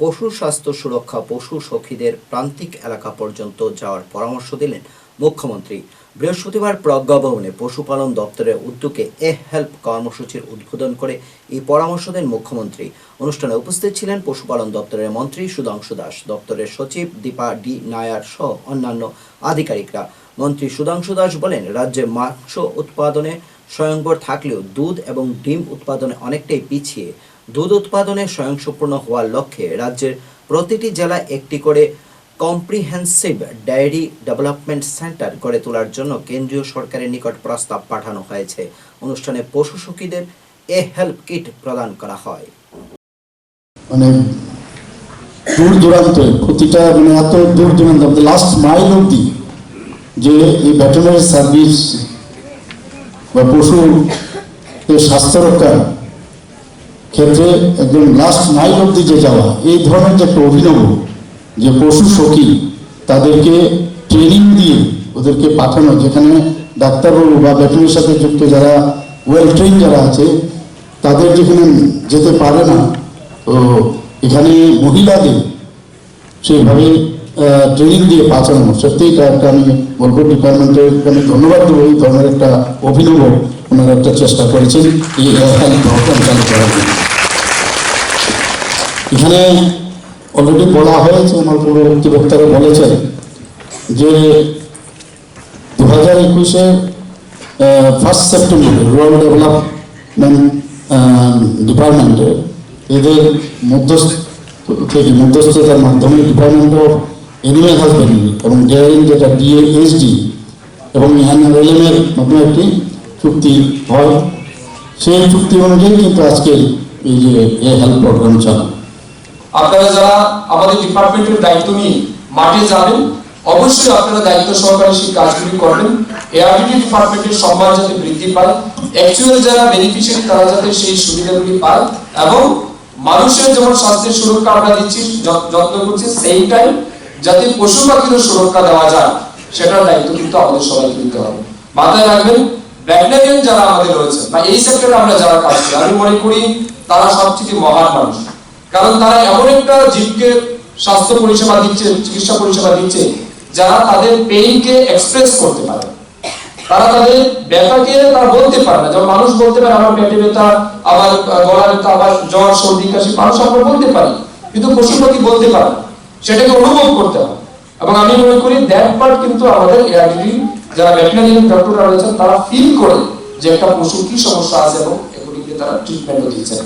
পশু স্বাস্থ্য সুরক্ষা, পশু সখীদের প্রান্তিক এলাকা পর্যন্ত যাওয়ার পরামর্শ দিলেন মুখ্যমন্ত্রী। বৃহস্পতিবার প্রজ্ঞাভবনে পশুপালন দপ্তরের উদ্যোগে এ হেল্প কর্মসূচির উদ্বোধন করে এই পরামর্শ দেন মুখ্যমন্ত্রী। অনুষ্ঠানে উপস্থিত ছিলেন পশুপালন দপ্তরের মন্ত্রী সুধাংশু দাস, দপ্তরের সচিব দীপা ডি নায়ার সহ অন্যান্য আধিকারিকরা। মন্ত্রী সুধাংশু দাস বলেন, রাজ্যে মাংস উৎপাদনে স্বয়ংবর থাকলেও দুধ এবং ডিম উৎপাদনে অনেকটাই পিছিয়ে। দুধ উৎপাদনে স্বয়ংসম্পূর্ণ হওয়ার লক্ষ্যে রাজ্যের প্রতিটি জেলায় একটি করে কম্প্রিহেন্সিভ ডায়েরি ডেভেলপমেন্ট সেন্টার গড়ে তোলার জন্য কেন্দ্রীয় সরকারের নিকট প্রস্তাব পাঠানো হয়েছে। অনুষ্ঠানে পশু সখীদের এ হেল্প কিট প্রদান করা হয়। মানে দূর দূরান্তে প্রতিটা মানে এত দূর দূরান্ত লাস্ট মাইল অব্দি যে এই ভেটেনারি সার্ভিস বা পশু স্বাস্থ্য রক্ষার ক্ষেত্রে একদম লাস্ট মাইল অব্দি যে যাওয়া, এই ধরনের যে একটা অভিনব, যে পশু সখী, তাদেরকে ট্রেনিং দিয়ে ওদেরকে পাঠানো, যেখানে ডাক্তারবাবু বা ভেটেনারির সাথে যুক্ত যারা ওয়েল ট্রেন যারা আছে, তাদের যেখানে যেতে পারে না, তো এখানে মহিলাদের সেইভাবে ট্রেনিং দিয়ে পাঠানো। সত্যিই একটা আমি বলব ডিপার্টমেন্টের আমি ধন্যবাদ দেবো এই ধরনের একটা অভিনব ওনারা একটা চেষ্টা করেছেন, এই হেলথ প্রোগ্রাম চালু করার জন্য। এখানে অলরেডি বলা হয়েছে, আমার পূর্ববর্তী বক্তারা বলেছেন যে দু হাজার একুশে ফার্স্ট সেপ্টেম্বর রুরাল ডেভেলপমেন্ট ডিপার্টমেন্টে এদের মধ্যস্থ, থেকে মধ্যস্থতার মাধ্যমে ডিপার্টমেন্ট অফ এনিম্যাল হাজবেন্ডারি এবং ডেয়ারিং যেটা ডিএএসডি এবং এনএলএমের মাধ্যমে একটি চুক্তি হয়। সেই চুক্তি অনুযায়ী কিন্তু আজকের এই যে হেল্প প্রোগ্রাম চালু আপনারা যারা আমাদের ডিপার্টমেন্টের দায়িত্ব নিয়ে মাঠে যাবেন, অবশ্যই আপনারা দায়িত্ব সহকারে সেই কাজগুলি করবেন। এআরডিটি ডিপার্টমেন্টের সম্মান যাতে বৃদ্ধি পায় অ্যাকচুয়াল যারা বেনিফিশিয়ারি তারা যাতে সেই সুবিধাগুলি পায়, এবং মানুষের যেমন স্বাস্থ্যের সুরক্ষা আমরা দিচ্ছি যত্ন করছি সেই টাইম যাতে পশু পাখিরও সুরক্ষা দেওয়া যায়, সেটার দায়িত্ব কিন্তু আমাদের সবাইকে নিতে হবে। মাথায় রাখবেন ভেটেরিয়ান যারা আমাদের রয়েছে, বা এই সেক্টরে আমরা যারা কাজ করি, আমি মনে করি তারা সবচেয়ে মহান মানুষ। কারণ তারা এমন একটা জীবকে স্বাস্থ্য পরিষেবা দিচ্ছে, চিকিৎসা পরিষেবা দিচ্ছে, যারা তাদের পেইনকে এক্সপ্রেস করতে পারে। তারা তাদের ব্যথাকে তারা বলতে পারে না। যেমন মানুষ বলতে পারে, আমার পেটে ব্যথা, আমার গলা ব্যথা, আমার জ্বর, সর্দি, কাশি। মানুষ আমরা বলতে পারি, কিন্তু পশু পাখি বলতে পারে। সেটাকে অনুভব করতে হয়। এবং আমি মনে করি দ্যাট পার্ট কিন্তু আমাদের এআরডি যারা ভেটেরিনারি ডক্টররা রয়েছেন, তারা ফিল করে যে একটা পশুর কি সমস্যা আছে এবং এগুলিকে তারা ট্রিটমেন্টও দিচ্ছেন।